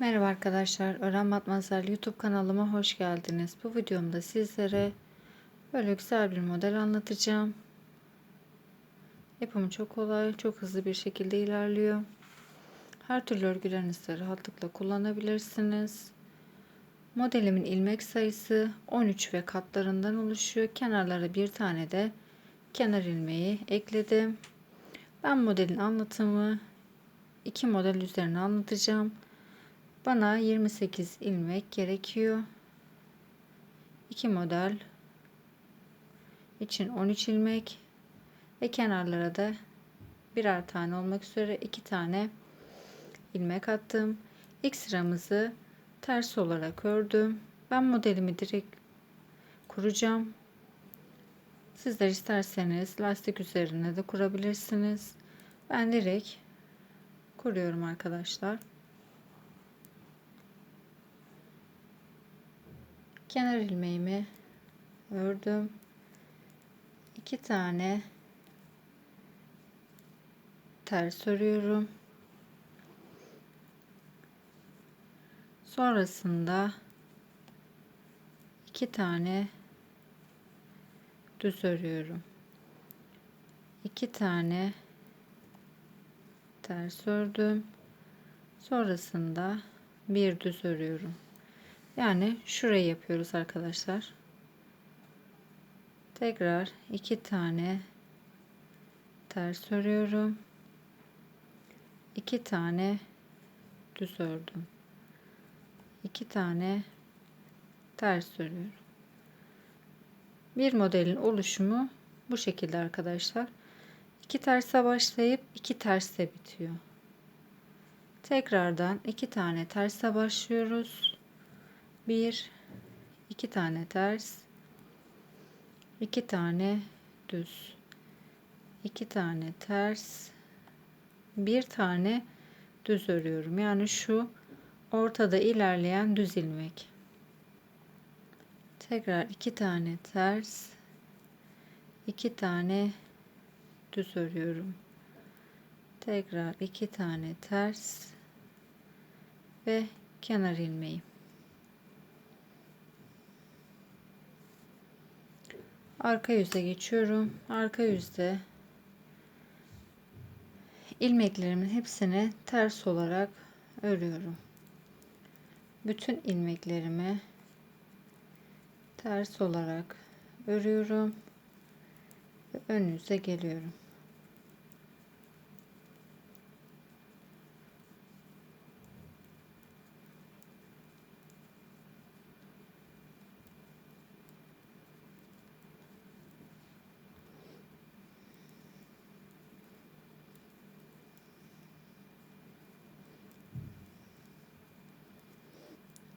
Merhaba arkadaşlar, Öğren Matmazel YouTube kanalıma hoş geldiniz. Bu videomda sizlere böyle güzel bir model anlatacağım. Yapımı çok kolay, çok hızlı bir şekilde ilerliyor. Her türlü örgülerinizde rahatlıkla kullanabilirsiniz. Modelimin ilmek sayısı 13 ve katlarından oluşuyor. Kenarlara bir tane de kenar ilmeği ekledim. Ben modelin anlatımı iki model üzerine anlatacağım. Bana 28 ilmek gerekiyor. 2 model için 13 ilmek ve kenarlara da birer tane olmak üzere 2 tane ilmek attım. İlk sıramızı ters olarak ördüm. Ben modelimi direkt kuracağım. Sizler isterseniz lastik üzerine de kurabilirsiniz. Ben direkt kuruyorum arkadaşlar. Kenar ilmeğimi ördüm. iki tane ters örüyorum. Sonrasında iki tane düz örüyorum. iki tane ters ördüm. Sonrasında bir düz örüyorum. Yani şurayı yapıyoruz arkadaşlar. Tekrar iki tane ters örüyorum. iki tane düz ördüm. iki tane ters örüyorum. Bir modelin oluşumu bu şekilde arkadaşlar. İki terse başlayıp iki terse bitiyor. Tekrardan iki tane terse başlıyoruz bir iki tane ters iki tane düz iki tane ters bir tane düz örüyorum. Yani şu ortada ilerleyen düz ilmek. Tekrar iki tane ters iki tane düz örüyorum. Tekrar iki tane ters ve kenar ilmeği arka yüze geçiyorum. Arka yüzde ilmeklerimin hepsini ters olarak örüyorum. Bütün ilmeklerimi ters olarak örüyorum ve ön yüze geliyorum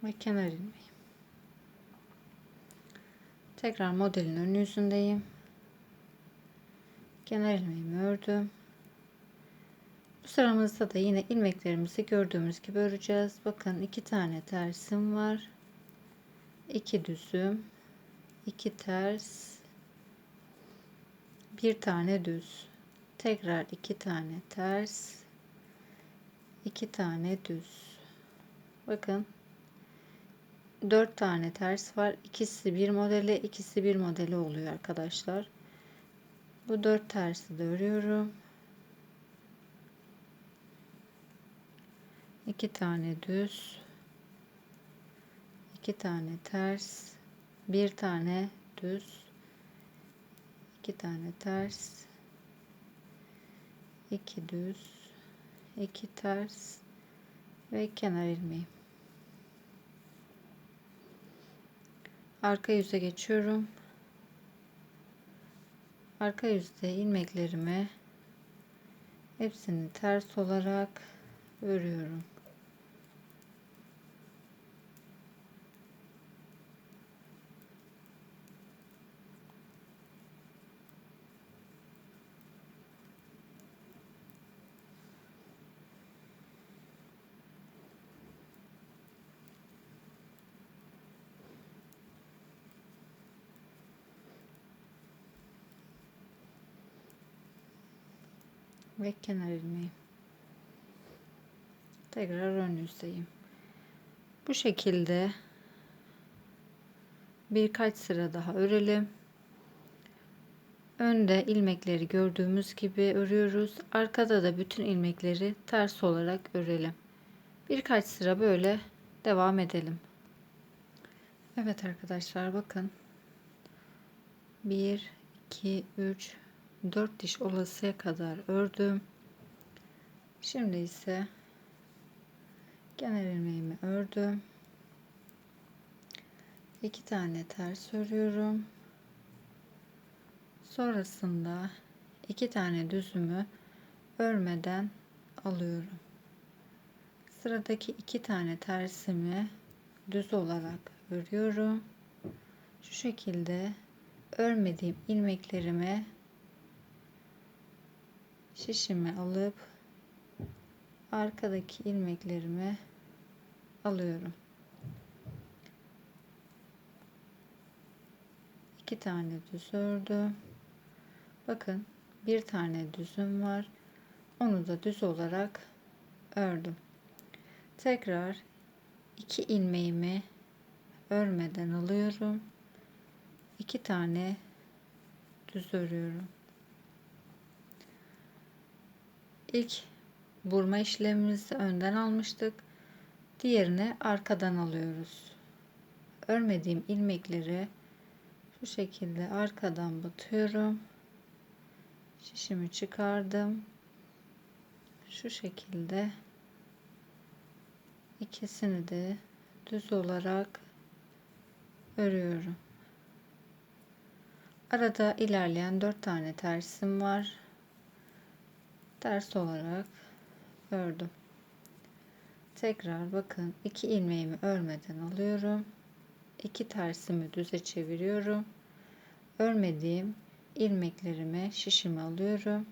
ve kenar ilmeği. Tekrar modelin ön yüzündeyim. Kenar ilmeğimi ördüm. Bu sıramızda da yine ilmeklerimizi gördüğümüz gibi öreceğiz. Bakın iki tane tersim var. iki düzüm, iki ters, bir tane düz. Tekrar iki tane ters, iki tane düz. Bakın 4 tane ters var. İkisi bir modele, ikisi bir modeli oluyor arkadaşlar. Bu 4 tersi de örüyorum. 2 tane düz. 2 tane ters. 1 tane düz. 2 tane ters. 2 düz. 2 ters ve kenar ilmeği. Arka yüze geçiyorum. Arka yüzde ilmeklerimi hepsini ters olarak örüyorum ve kenar ilmeği. Tekrar ön yüzdeyim. Bu şekilde birkaç sıra daha örelim. Önde ilmekleri gördüğümüz gibi örüyoruz. Arkada da bütün ilmekleri ters olarak örelim. Birkaç sıra böyle devam edelim. Evet arkadaşlar bakın. 1 2 3 4 diş olasıya kadar ördüm. Şimdi ise kenar ilmeğimi ördüm. 2 tane ters örüyorum. Sonrasında iki tane düzümü örmeden alıyorum. Sıradaki iki tane tersimi düz olarak örüyorum. Şu şekilde örmediğim ilmeklerime şişimi alıp arkadaki ilmeklerimi alıyorum. İki tane düz ördüm. Bakın bir tane düzüm var. Onu da düz olarak ördüm. Tekrar iki ilmeğimi örmeden alıyorum. iki tane düz örüyorum. İlk burma işlemimizi önden almıştık. Diğerini arkadan alıyoruz. Örmediğim ilmekleri şu şekilde arkadan batıyorum şişimi çıkardım şu şekilde ikisini de düz olarak örüyorum arada ilerleyen dört tane tersim var ters olarak ördüm tekrar bakın iki ilmeğimi örmeden alıyorum iki tersimi düze çeviriyorum örmediğim ilmeklerimi şişimi alıyorum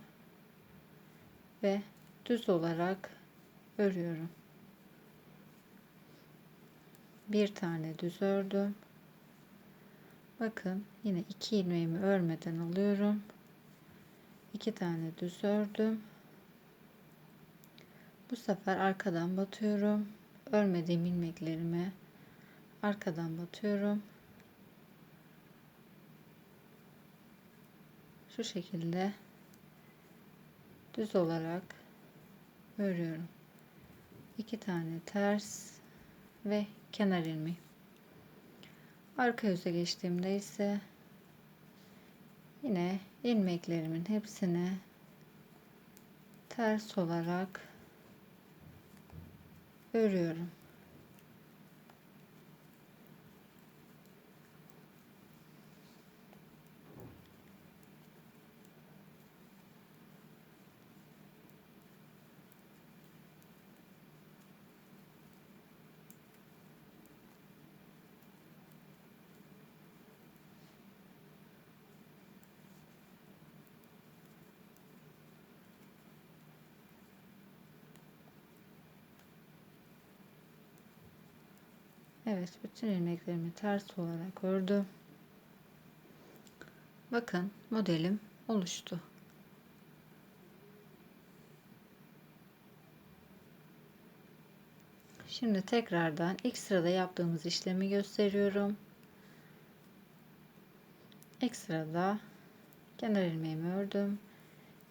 ve düz olarak örüyorum. Bir tane düz ördüm. Bakın yine iki ilmeğimi örmeden alıyorum. iki tane düz ördüm. Bu sefer arkadan batıyorum. Örmediğim ilmeklerimi arkadan batıyorum. şu şekilde düz olarak örüyorum. iki tane ters ve kenar ilmeği. Arka yüze geçtiğimde ise yine ilmeklerimin hepsini ters olarak örüyorum. Evet bütün ilmeklerimi ters olarak ördüm. Bakın modelim oluştu. Şimdi tekrardan ilk sırada yaptığımız işlemi gösteriyorum. İlk sırada kenar ilmeğimi ördüm.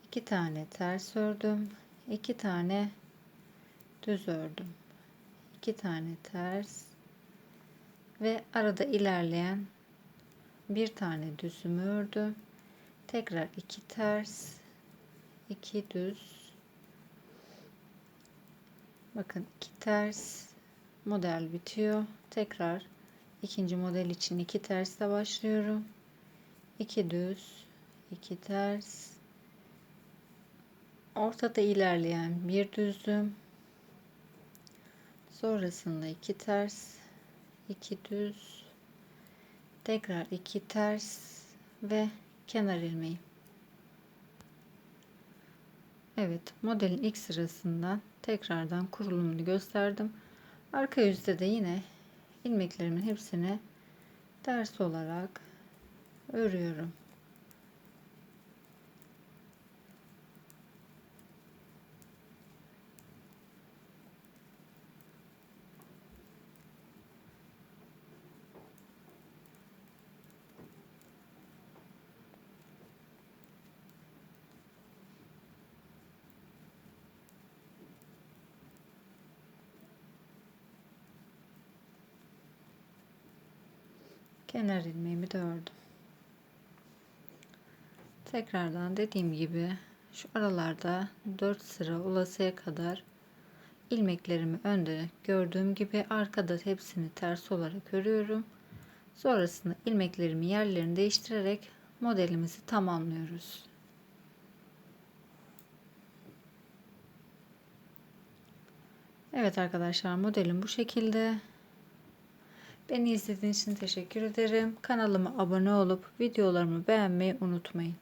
2 tane ters ördüm. 2 tane düz ördüm. 2 tane ters ve arada ilerleyen bir tane düzümü ördüm. Tekrar iki ters, iki düz. Bakın iki ters model bitiyor. Tekrar ikinci model için iki tersle başlıyorum. İki düz, iki ters. Ortada ilerleyen bir düzüm. Sonrasında iki ters, 2 düz tekrar 2 ters ve kenar ilmeği. Evet modelin ilk sırasından tekrardan kurulumunu gösterdim. Arka yüzde de yine ilmeklerimin hepsini ters olarak örüyorum Kenar ilmeğimi de ördüm. Tekrardan dediğim gibi şu aralarda 4 sıra olasıya kadar ilmeklerimi önde gördüğüm gibi arkada hepsini ters olarak örüyorum. Sonrasında ilmeklerimi yerlerini değiştirerek modelimizi tamamlıyoruz. Evet arkadaşlar modelim bu şekilde. Beni izlediğiniz için teşekkür ederim. Kanalıma abone olup videolarımı beğenmeyi unutmayın.